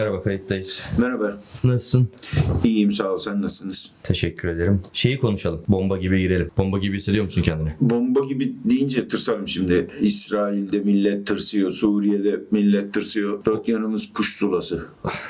Merhaba kayıttayız. Merhaba. Nasılsın? İyiyim sağ ol. Sen nasılsınız? Teşekkür ederim. Şeyi konuşalım. Bomba gibi girelim. Bomba gibi hissediyor musun kendini? Bomba gibi deyince tırsarım şimdi. İsrail'de millet tırsıyor. Suriye'de millet tırsıyor. Dört yanımız puş sulası.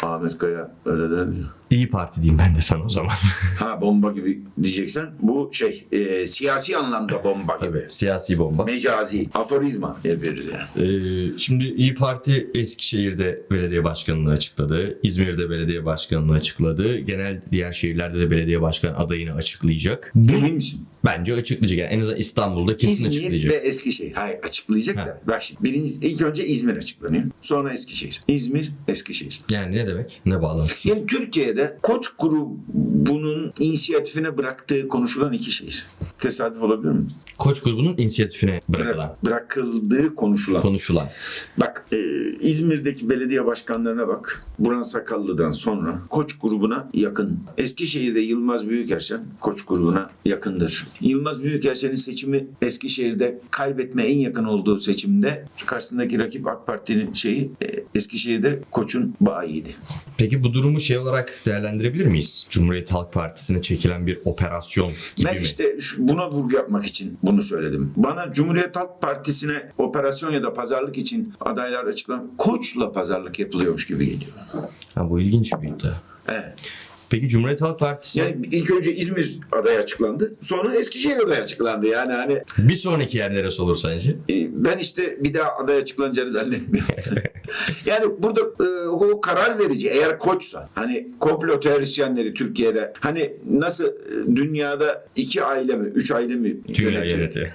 Ahmet Kaya öyle der. İyi Parti diyeyim ben de sana o zaman. Ha bomba gibi diyeceksen bu şey e, siyasi anlamda bomba gibi. Tabii. Siyasi bomba. Mecazi, aforizma birbiri yani. Ee, şimdi İyi Parti Eskişehir'de belediye başkanlığı açıkladı. İzmir'de belediye başkanlığı açıkladı. Genel diğer şehirlerde de belediye başkan adayını açıklayacak. Emin misin? Bence açıklayacak. Yani en azından İstanbul'da kesin İzmir açıklayacak. ve Eskişehir. Hayır açıklayacak Ha. da. Bak şimdi birinci, ilk önce İzmir açıklanıyor. Sonra Eskişehir. İzmir, Eskişehir. Yani ne demek? Ne bağlantısı? Yani Türkiye'de Koç grubunun inisiyatifine bıraktığı konuşulan iki şehir. Tesadüf olabilir mi? Koç grubunun inisiyatifine bırakılan, Bıra- bırakıldığı konuşulan. konuşulan. Bak e, İzmir'deki belediye başkanlarına bak. Burhan Sakallı'dan sonra Koç grubuna yakın. Eskişehir'de Yılmaz Büyükerşen Koç grubuna yakındır. Yılmaz Büyükerşen'in seçimi Eskişehir'de kaybetme en yakın olduğu seçimde karşısındaki rakip AK Parti'nin şeyi e, Eskişehir'de Koç'un bayiydi. Peki bu durumu şey olarak değerlendirebilir miyiz? Cumhuriyet Halk Partisi'ne çekilen bir operasyon gibi Ben mi? işte şu- buna vurgu yapmak için bunu söyledim. Bana Cumhuriyet Halk Partisi'ne operasyon ya da pazarlık için adaylar açıklan Koç'la pazarlık yapılıyormuş gibi geliyor. Ha, bu ilginç bir iddia. Evet. Peki Cumhuriyet Halk Partisi Yani ilk önce İzmir aday açıklandı. Sonra Eskişehir aday açıklandı. Yani hani bir sonraki yer neresi olur sence? e, ben işte bir daha aday açıklanacağını zannetmiyorum. yani burada e, o karar verici eğer koçsa hani komplo teorisyenleri Türkiye'de hani nasıl e, dünyada iki aile mi üç aile mi Dünya yönetiyor?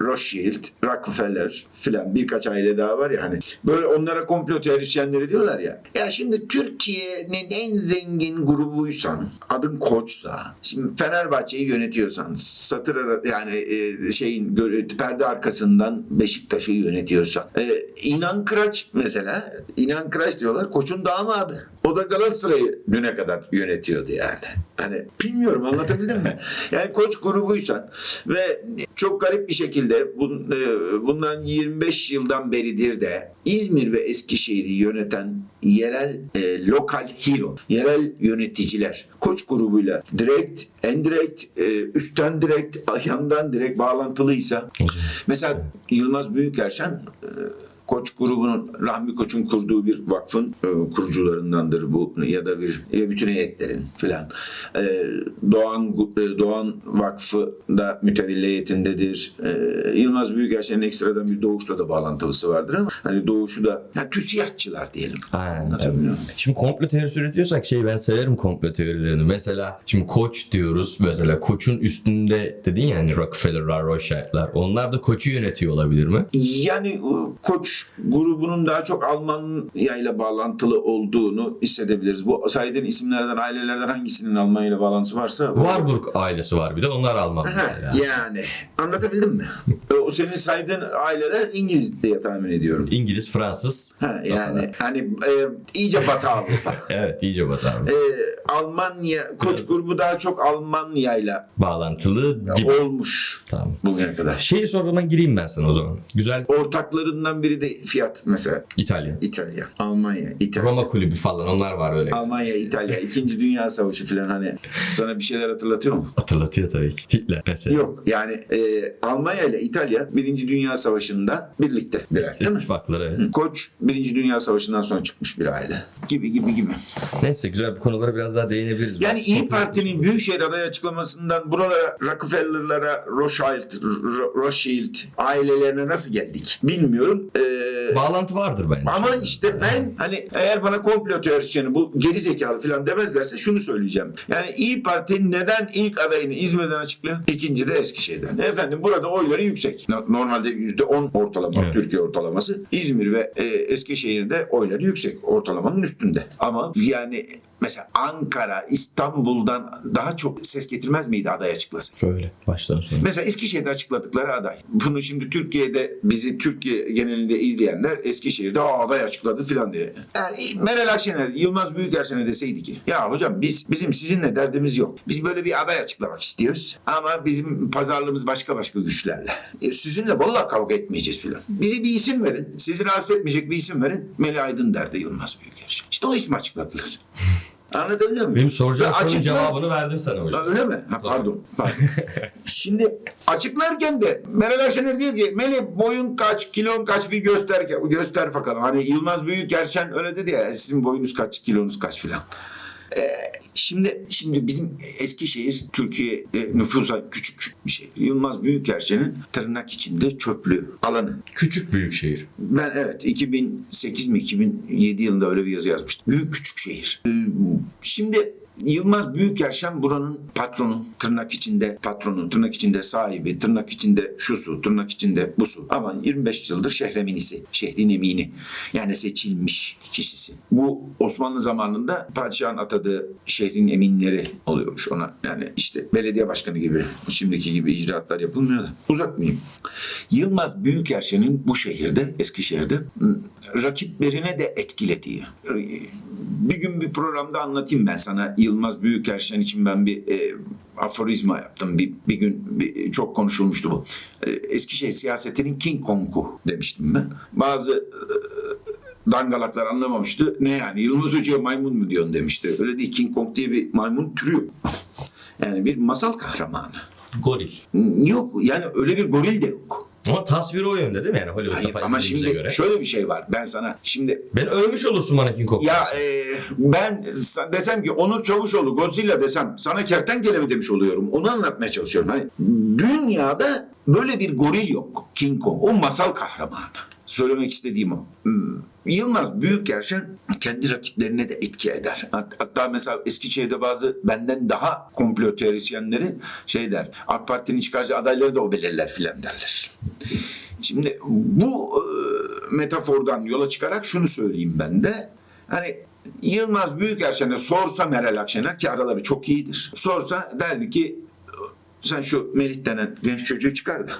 Rothschild, Rockefeller filan birkaç aile daha var ya hani. Böyle onlara komplo teorisyenleri diyorlar ya. Ya şimdi Türkiye'nin en zengin grubuysan, adın koçsa, şimdi Fenerbahçe'yi yönetiyorsan, satır ara, yani e, şeyin perde arkasından Beşiktaş'ı yönetiyorsan. E, İnan Kıraç mesela, İnan Kıraç diyorlar koçun damadı. O da Galatasaray'ı düne kadar yönetiyordu yani. Hani bilmiyorum anlatabildim mi? Yani koç grubuysan ve çok garip bir şekilde bun, e, bundan 25 yıldan beridir de İzmir ve Eskişehir'i yöneten yerel e, lokal hero, yerel yöneticiler koç grubuyla direkt, endirekt, e, üstten direkt, yandan direkt bağlantılıysa mesela Yılmaz Büyükerşen e, Koç grubunun Rahmi Koç'un kurduğu bir vakfın e, kurucularındandır bu ya da bir ya bütün heyetlerin filan. E, Doğan e, Doğan Vakfı da mütevelli heyetindedir. E, Yılmaz Büyükerşen'in ekstradan bir doğuşla da bağlantılısı vardır ama hani doğuşu da yani TÜSİAD'çılar diyelim. Aynen. Muyum? Şimdi komplo teorisi üretiyorsak şey ben severim komplo teorilerini. Mesela şimdi koç diyoruz. Mesela koçun üstünde dedin ya hani Rockefeller'lar, Rothschild'lar. Onlar da koçu yönetiyor olabilir mi? Yani e, Grubunun daha çok Almanya ile bağlantılı olduğunu hissedebiliriz. Bu saydığın isimlerden, ailelerden hangisinin Almanya ile bağlantısı varsa Warburg ailesi var bir de. Onlar Alman Ha, mesela. yani anlatabildim mi? E, o senin saydığın aileler İngiliz diye tahmin ediyorum. İngiliz, Fransız. Ha, yani hani e, iyice Batı Avrupa. Evet iyice batı abi. E, Almanya, Koç grubu daha çok Almanya ile Bağlantılı gibi. olmuş Tamam. bugüne kadar. Şeyi sormadan gireyim ben sana o zaman. Güzel Ortaklarından biri de Fiat mesela. İtalya. İtalya, Almanya, İtalya. Roma kulübü falan onlar var öyle. Almanya, İtalya, İkinci Dünya Savaşı falan hani sana bir şeyler hatırlatıyor mu? Hatırlatıyor tabii ki. Hitler mesela. Yok yani e, Almanya ile İtalya Birinci Dünya Savaşı'nda birlikte birer değil mi? İttifakları evet. Koç Birinci Dünya Savaşı'ndan sonra çıkmış bir aile. Gibi gibi gibi. Neyse güzel bu konulara biraz daha değinebiliriz. Yani İyi Parti'nin Büyükşehir adayı açıklamasından buralara Rockefeller'lara, Rothschild, Ro- Rothschild ailelerine nasıl geldik bilmiyorum. Ee, Bağlantı vardır bence. ama işte ben hani eğer bana komplo teorisyeni bu geri zekalı falan demezlerse şunu söyleyeceğim. Yani İyi Parti neden ilk adayını İzmir'den açıklıyor? İkinci de Eskişehir'den. Efendim burada oyları yüksek. No- Normalde %10 ortalama Evet. Türkiye ortalaması. İzmir ve e, Eskişehir'de oyları yüksek. Ortalamanın üstünde. Ama yani mesela Ankara, İstanbul'dan daha çok ses getirmez miydi aday açıklasa? Öyle baştan sona. Mesela Eskişehir'de açıkladıkları aday. Bunu şimdi Türkiye'de bizi Türkiye genelinde izleyenler Eskişehir'de Aa, aday açıkladı filan diye. Yani Meral Akşener, Yılmaz Büyükerşen'e deseydi ki ya hocam biz bizim sizinle derdimiz yok. Biz böyle bir aday açıklamak istiyoruz ama bizim pazarlığımız başka başka güçlerle. E, sizinle vallahi kavga etmeyeceğiz filan. Bize bir isim verin. Sizi rahatsız etmeyecek bir isim verin. Melih Aydın derdi Yılmaz Büyükerşen. İşte o ismi açıkladılar. Anlatabiliyor muyum? Benim soracağım sorunun açıklar- cevabını verdim sana hocam. Öyle mi? Ha, pardon. pardon. Şimdi açıklarken de Meral Akşener diyor ki Melih boyun kaç, kilon kaç bir göster göster bakalım. Hani Yılmaz Büyükerşen öyle dedi ya sizin boyunuz kaç, kilonuz kaç filan. Ee, şimdi şimdi bizim Eskişehir Türkiye e, nüfusa küçük bir şey. Yılmaz Büyükerşen'in tırnak içinde çöplüğü alanı. Küçük büyük şehir. Ben evet 2008 mi 2007 yılında öyle bir yazı yazmıştım. Büyük küçük şehir. Ee, Şimdi Yılmaz Büyükerşen buranın patronu, tırnak içinde patronu, tırnak içinde sahibi, tırnak içinde şusu, tırnak içinde busu. Ama 25 yıldır şehreminisi, şehrin emini. Yani seçilmiş kişisi. Bu Osmanlı zamanında padişahın atadığı şehrin eminleri oluyormuş ona. Yani işte belediye başkanı gibi, şimdiki gibi icraatlar yapılmıyor da. Uzatmayayım. Yılmaz Büyükerşen'in bu şehirde, Eskişehir'de m, rakiplerine de etkilediği. Bir gün bir programda anlatayım ben sana Yılmaz Büyükerşen için ben bir e, aforizma yaptım. Bir, bir gün bir- çok konuşulmuştu bu. E, Eskişehir siyasetinin King Kong'u demiştim ben. Bazı e, dangalaklar anlamamıştı. Ne yani Yılmaz Hoca'ya maymun mu diyorsun demişti. Öyle değil King Kong diye bir maymun türü yok. yani bir masal kahramanı. Goril. Yok yani öyle bir goril de yok. Ama tasviri o yönde değil mi? Yani Hayır Hollywood'da ama şimdi göre. şöyle bir şey var. Ben sana şimdi Ben övmüş olursun bana King Kong. ya e, ben desem ki Onur Çavuşoğlu Godzilla desem sana kertenkele mi demiş oluyorum. Onu anlatmaya çalışıyorum. Hani dünyada böyle bir goril yok. King Kong. O masal kahramanı. Söylemek istediğim o. Hmm. Yılmaz Büyükerşen kendi rakiplerine de etki eder. Hat- Hatta mesela Eskişehir'de bazı benden daha komplo teorisyenleri şey der. AK Parti'nin çıkarcı adayları da o belirler filan derler. Şimdi bu e, metafordan yola çıkarak şunu söyleyeyim ben de. Hani Yılmaz Büyükerşen'e sorsa Meral Akşener ki araları çok iyidir. Sorsa derdi ki sen şu Melih denen genç çocuğu çıkar da.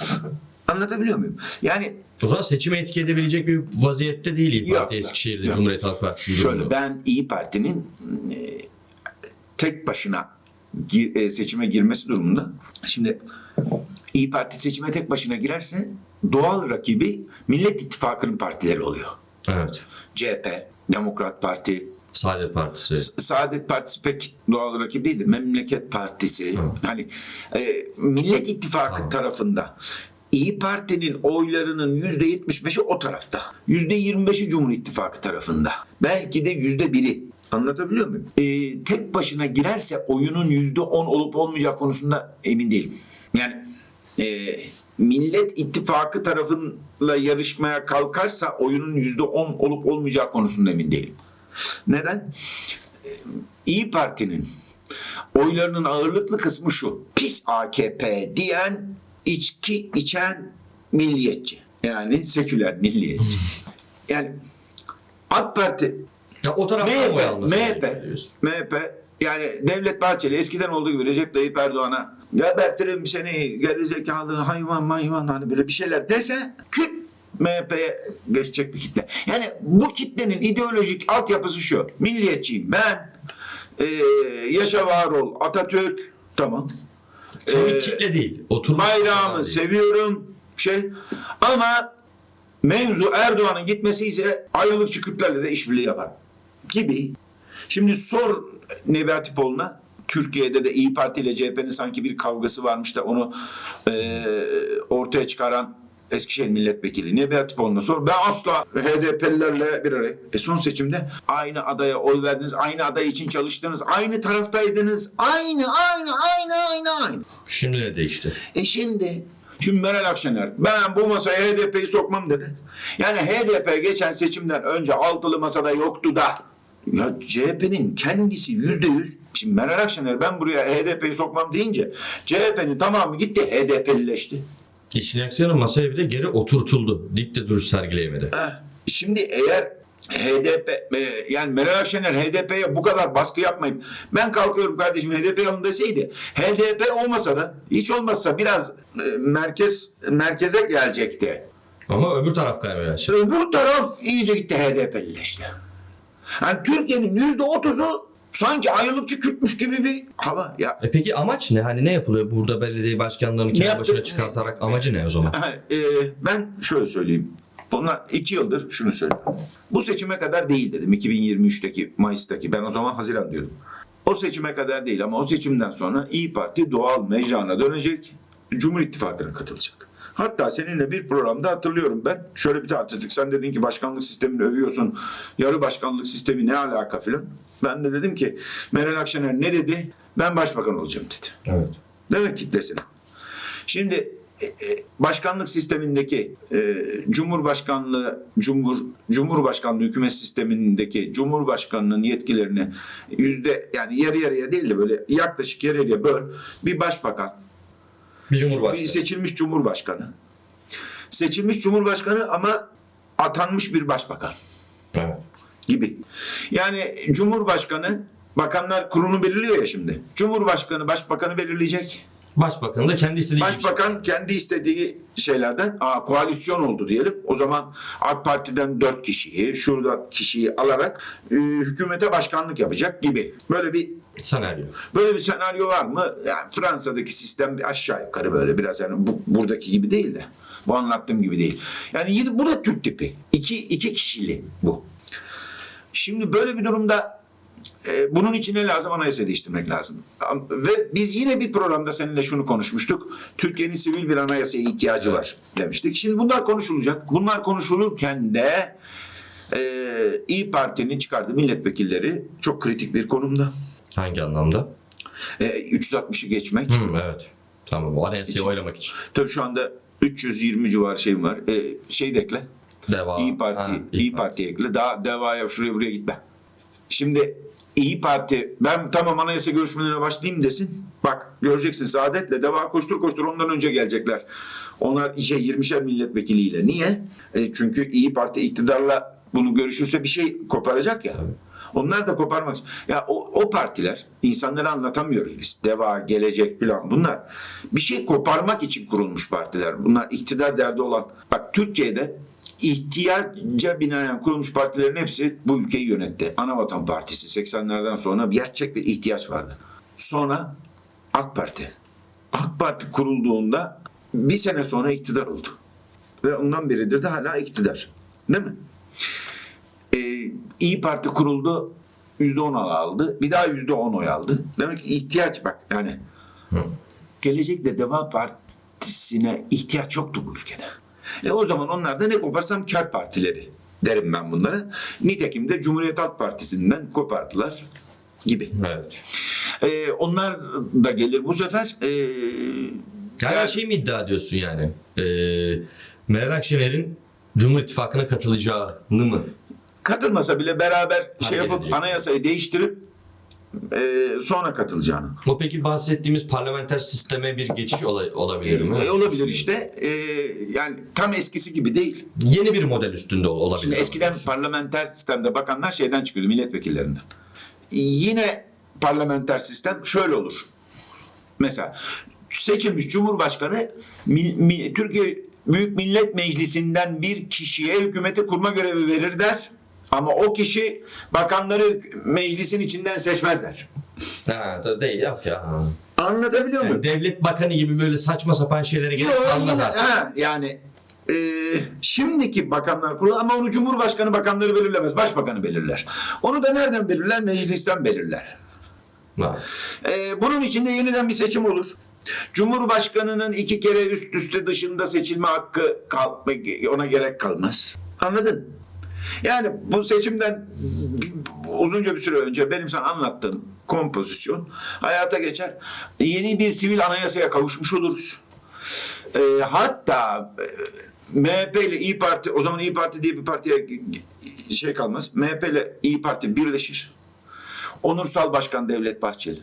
Anlatabiliyor muyum? Yani O zaman seçime etki edebilecek bir vaziyette değil İYİ Parti yok, Eskişehir'de yok. Cumhuriyet Halk Partisi'nin durumu. Şöyle ben İyi Parti'nin e, tek başına gir- e, seçime girmesi durumunda. Şimdi İyi Parti seçime tek başına girerse doğal rakibi Millet İttifakı'nın partileri oluyor. Evet. CHP, Demokrat Parti, Saadet Partisi. Saadet Partisi pek doğal rakip değildi. Memleket Partisi. Hani e, Millet İttifakı Tamam. tarafında İyi Parti'nin oylarının yüzde 75'i o tarafta. Yüzde 25'i Cumhur İttifakı tarafında. Belki de yüzde biri. Anlatabiliyor muyum? E, tek başına girerse oyunun yüzde on olup olmayacağı konusunda emin değilim. Yani e, Millet İttifakı tarafıyla yarışmaya kalkarsa oyunun yüzde on olup olmayacağı konusunda emin değilim. Neden? Ee, İyi Parti'nin oylarının ağırlıklı kısmı şu. Pis AKP diyen içki içen milliyetçi. Yani seküler milliyetçi. Yani AK Parti, Ya o MHP, MHP. MHP yani Devlet Bahçeli eskiden olduğu gibi Recep Tayyip Erdoğan'a gebertirim seni gerizekalı hayvan hayvan hani böyle bir şeyler dese küt MHP'ye geçecek bir kitle. Yani bu kitlenin ideolojik altyapısı şu. Milliyetçiyim ben. Ee, yaşa var ol Atatürk. Tamam. Kemik Ee, kitle değil. Oturmuş Bayrağımı değil. seviyorum şey ama mevzu Erdoğan'ın gitmesi ise ayrılıkçı Kürtlerle de işbirliği yapar gibi. Şimdi sor Nebati Pol'una Türkiye'de de İyi Parti ile CHP'nin sanki bir kavgası varmış da onu e, ortaya çıkaran Eskişehir Milletvekili Nebati Pol'una sor. Ben asla HDP'lilerle bir araya. E son seçimde aynı adaya oy verdiniz, aynı aday için çalıştınız, aynı taraftaydınız. Aynı, aynı, aynı, aynı, aynı. Şimdi ne değişti? E şimdi Şimdi Meral Akşener ben bu masaya HDP'yi sokmam dedi. Yani HDP geçen seçimden önce altılı masada yoktu da. Ya CHP'nin kendisi yüzde yüz. Şimdi Meral Akşener ben buraya HDP'yi sokmam deyince CHP'nin tamamı gitti HDP'lileşti. İçin aksiyonu masaya bir de geri oturtuldu. Dikte duruş sergileyemedi. Heh, Şimdi eğer HDP e, yani Meral Akşener HDP'ye bu kadar baskı yapmayıp ben kalkıyorum kardeşim HDP alın deseydi HDP olmasa da hiç olmazsa biraz e, merkez merkeze gelecekti. Ama öbür taraf başladı. Öbür taraf iyice gitti HDP'lileşti. Yani Türkiye'nin yüzde otuzu sanki ayrılıkçı Kürtmüş gibi bir hava. Ya E peki amaç ne? Hani ne yapılıyor burada belediye başkanlarını kendi başına çıkartarak amacı ne o zaman? E, ben şöyle söyleyeyim. Bunlar iki yıldır şunu söylüyorum. Bu seçime kadar değil dedim. 2023'teki Mayıs'taki. Ben o zaman Haziran diyordum. O seçime kadar değil ama o seçimden sonra İyi Parti doğal mecrana dönecek. Cumhur İttifakı'na katılacak. Hatta seninle bir programda hatırlıyorum ben. Şöyle bir tartıştık. Sen dedin ki başkanlık sistemini övüyorsun. Yarı başkanlık sistemi ne alaka filan. Ben de dedim ki Meral Akşener ne dedi? Ben başbakan olacağım dedi. Evet. Mi kitlesine? Şimdi e, e, başkanlık sistemindeki e, Cumhurbaşkanlığı Cumhur Cumhurbaşkanlığı hükümet sistemindeki Cumhurbaşkanlığının yetkilerini yüzde yani yarı yarıya değil de böyle yaklaşık yarı yarıya böl bir başbakan Bir bir cumhurbaşkanı. seçilmiş cumhurbaşkanı seçilmiş cumhurbaşkanı ama atanmış bir başbakan Evet. gibi. Yani Cumhurbaşkanı Bakanlar Kurulu belirliyor ya şimdi. Cumhurbaşkanı başbakanı belirleyecek. Başbakan da kendi istediği Başbakan kendi istediği şeylerden aa, koalisyon oldu diyelim. O zaman AK Parti'den dört kişiyi, şuradan kişiyi alarak e, hükümete başkanlık yapacak gibi. Böyle bir senaryo. böyle bir senaryo var mı? Yani Fransa'daki sistem bir aşağı yukarı böyle biraz yani bu, buradaki gibi değil de. Bu anlattığım gibi değil. Yani bu da Türk tipi. İki, iki kişili bu. Şimdi böyle bir durumda e, bunun için ne lazım? Anayasa değiştirmek lazım. Ve biz yine bir programda seninle şunu konuşmuştuk. Türkiye'nin sivil bir anayasaya ihtiyacı var demiştik. Şimdi bunlar konuşulacak. Bunlar konuşulurken de e, İyi Parti'nin çıkardığı milletvekilleri çok kritik bir konumda. Hangi anlamda? E, 360'ı geçmek. Hı, evet. Tamam. O anayasayı oylamak için. Tabii şu anda 320 civarı şeyim var. E, şey de ekle. Deva. İyi Parti, Ha, İyi Parti ekle. Daha devaya şuraya buraya gitme. Şimdi İyi Parti ben tamam anayasa görüşmelerine başlayayım desin. Bak göreceksin Saadet'le deva koştur koştur ondan önce gelecekler. Onlar şey 20'şer milletvekiliyle. Niye? E, çünkü İyi Parti iktidarla bunu görüşürse bir şey koparacak ya. Onlar da koparmak. Ya o, o partiler insanlara anlatamıyoruz biz. Deva, gelecek falan bunlar. Bir şey koparmak için kurulmuş partiler. Bunlar iktidar derdi olan. Bak Türkiye'de ihtiyaca binaen kurulmuş partilerin hepsi bu ülkeyi yönetti. Anavatan Partisi 80'lerden sonra gerçek bir ihtiyaç vardı. Sonra AK Parti. AK Parti kurulduğunda bir sene sonra iktidar oldu. Ve ondan beridir de hala iktidar. Değil mi? Ee, İyi Parti kuruldu. %10 aldı. Bir daha %10 oy aldı. Demek ki ihtiyaç bak yani. Gelecekte Deva Partisi'ne ihtiyaç yoktu bu ülkede. E o zaman onlar da ne koparsam kar partileri derim ben bunlara. Nitekim de Cumhuriyet Halk Partisi'nden kopardılar gibi. Evet. E, onlar da gelir bu sefer. E, Yani Yani- şey mi iddia ediyorsun yani? Ee, Meral Akşener'in Cumhur İttifakı'na katılacağını mı? katılmasa bile beraber şey yapıp edecek. anayasayı değiştirip e, sonra katılacağını. O peki bahsettiğimiz parlamenter sisteme bir geçiş ola- olabilir mi? E, olabilir işte. E, yani tam eskisi gibi değil. Yeni bir model üstünde ol- olabilir. Şimdi eskiden parlamenter sistemde bakanlar şeyden çıkıyordu milletvekillerinden. Yine parlamenter sistem şöyle olur. Mesela seçilmiş Cumhurbaşkanı mi- mi- Türkiye Büyük Millet Meclisi'nden bir kişiye hükümeti kurma görevi verir der. Ama o kişi bakanları meclisin içinden seçmezler. Ha, da değil yok ya. Anlatabiliyor muyum? Yani devlet bakanı gibi böyle saçma sapan şeylere gerek Yok, kalmaz yine- artık. ha, yani e, şimdiki bakanlar kurulu ama onu Cumhurbaşkanı bakanları belirlemez. Başbakanı belirler. Onu da nereden belirler? Meclisten belirler. Ha. E, bunun için de yeniden bir seçim olur. Cumhurbaşkanının iki kere üst üste dışında seçilme hakkı kal- ona gerek kalmaz. Anladın? Yani bu seçimden uzunca bir süre önce benim sana anlattığım kompozisyon hayata geçer. Yeni bir sivil anayasaya kavuşmuş oluruz. E, hatta e, MHP ile İyi Parti o zaman İyi Parti diye bir partiye şey kalmaz. MHP ile İyi Parti birleşir. Onursal Başkan Devlet Bahçeli.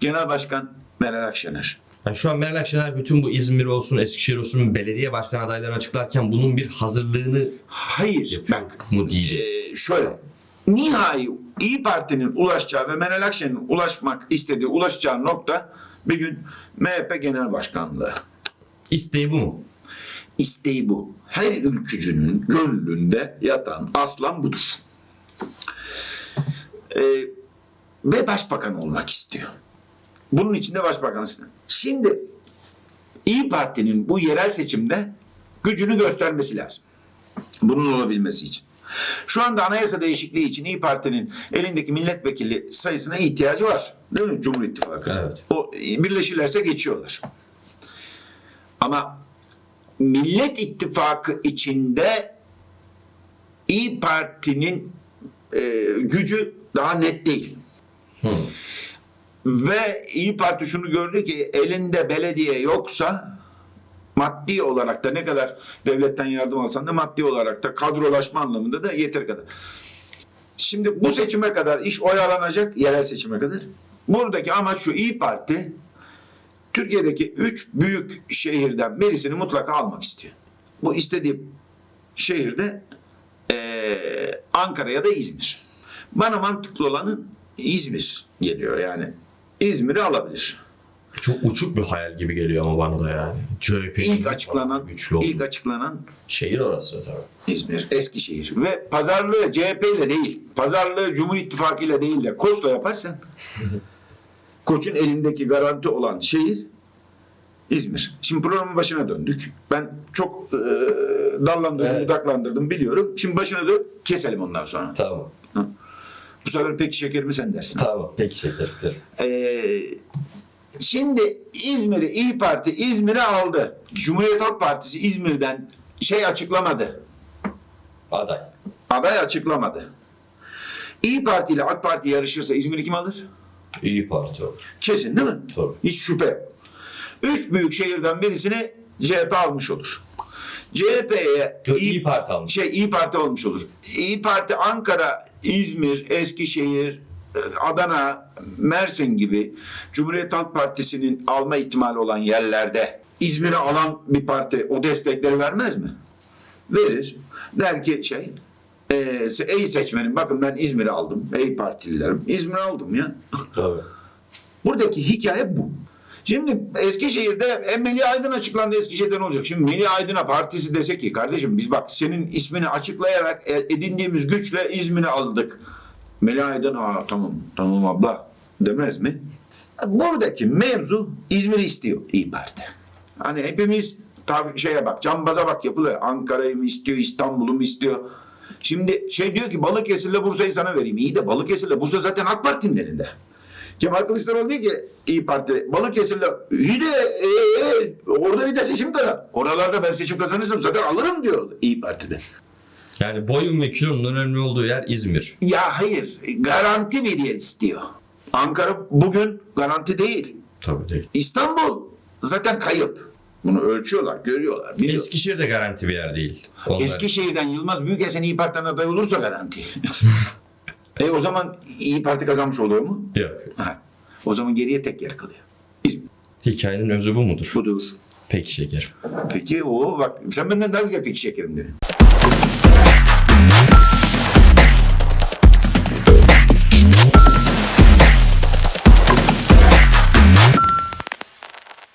Genel Başkan Meral Akşener. Yani şu an Meral Akşener bütün bu İzmir olsun, Eskişehir olsun belediye başkan adaylarını açıklarken bunun bir hazırlığını Hayır. Bak mu diyeceğiz? Ee, şöyle. Nihai İyi Parti'nin ulaşacağı ve Meral Akşener'in ulaşmak istediği, ulaşacağı nokta bir gün MHP Genel Başkanlığı. İsteği bu mu? İsteği bu. Her ülkücünün gönlünde yatan aslan budur. Ee, ve başbakan olmak istiyor. Bunun için de başbakan istiyor. Şimdi İyi Parti'nin bu yerel seçimde gücünü göstermesi lazım. Bunun olabilmesi için. Şu anda anayasa değişikliği için İyi Parti'nin elindeki milletvekili sayısına ihtiyacı var. Değil mi? Cumhur İttifakı. Evet. O birleşirlerse geçiyorlar. Ama Millet İttifakı içinde İyi Parti'nin e, gücü daha net değil. Hı. Ve İyi Parti şunu gördü ki elinde belediye yoksa maddi olarak da ne kadar devletten yardım alsan da maddi olarak da kadrolaşma anlamında da yeter kadar. Şimdi bu seçime kadar iş oyalanacak yerel seçime kadar. Buradaki amaç şu İyi Parti Türkiye'deki üç büyük şehirden birisini mutlaka almak istiyor. Bu istediği şehirde eee, Ankara ya da İzmir. Bana mantıklı olanı İzmir geliyor yani. İzmir'i alabilir. Çok uçuk bir hayal gibi geliyor ama bana da yani. CHP'nin İlk açıklanan güçlü ilk açıklanan şehir orası tabii. İzmir, Eskişehir ve pazarlığı CHP ile değil, pazarlığı Cumhur İttifakı ile değil de Koç'la yaparsan Koç'un elindeki garanti olan şehir İzmir. Şimdi programın başına döndük. Ben çok e, dallandırdım, Evet. budaklandırdım biliyorum. Şimdi başına dön, keselim ondan sonra. Tamam. Bu sefer peki şekerimi sen dersin. Tamam. Peki şeker. Ee, şimdi İzmir'i İyi Parti İzmir'e aldı. Cumhuriyet Halk Partisi İzmir'den şey açıklamadı. Aday. Aday açıklamadı. İyi Parti ile AK Parti yarışırsa İzmir'i kim alır? İyi Parti olur. Kesin değil mi? Tabii. Hiç şüphe yok. Üç büyük şehirden birisini CHP almış olur. CHP'ye İyi Parti almış. şey İyi Parti olmuş olur. İyi Parti Ankara, İzmir, Eskişehir, e, Adana, Mersin gibi Cumhuriyet Halk Partisi'nin alma ihtimali olan yerlerde İzmir'i alan bir parti o destekleri vermez mi? Verir. Der ki şey e, ey seçmenim bakın ben İzmir'i aldım. Ey partililerim. İzmir'i aldım ya. Tabii. Buradaki hikaye bu. Şimdi Eskişehir'de e, Melih Aydın açıklandı Eskişehir'den olacak. Şimdi Melih Aydın'a partisi desek ki kardeşim biz bak senin ismini açıklayarak e, edindiğimiz güçle İzmir'i aldık. Melih Aydın aa tamam tamam abla demez mi? Buradaki mevzu İzmir'i istiyor İyi Parti. Hani hepimiz tabii şeye bak cambaza bak yapılıyor. Ankara'yı mı istiyor İstanbul'u mu istiyor? Şimdi şey diyor ki Balıkesir'le Bursa'yı sana vereyim. İyi de Balıkesir'le Bursa zaten AK Parti'nin elinde. Kemal Kılıçdaroğlu diyor ki İyi Parti Balıkesir'le iyi de e, e, orada bir de seçim kazan. Oralarda ben seçim kazanırsam zaten alırım diyor İyi Parti'de. Yani boyun ve kilonun önemli olduğu yer İzmir. Ya hayır garanti bir yer istiyor. Ankara bugün garanti değil. Tabii değil. İstanbul zaten kayıp. Bunu ölçüyorlar, görüyorlar, biliyorlar. Eskişehir de garanti bir yer değil. Onlar... Eskişehir'den Yılmaz Büyükesen İyi Parti'den aday olursa garanti. e o zaman İyi Parti kazanmış oluyor mu? Yok. Ha. O zaman geriye tek yer kalıyor. İzmir. Hikayenin özü bu mudur? Budur. Peki şeker. Peki o bak sen benden daha güzel peki şekerim dedi.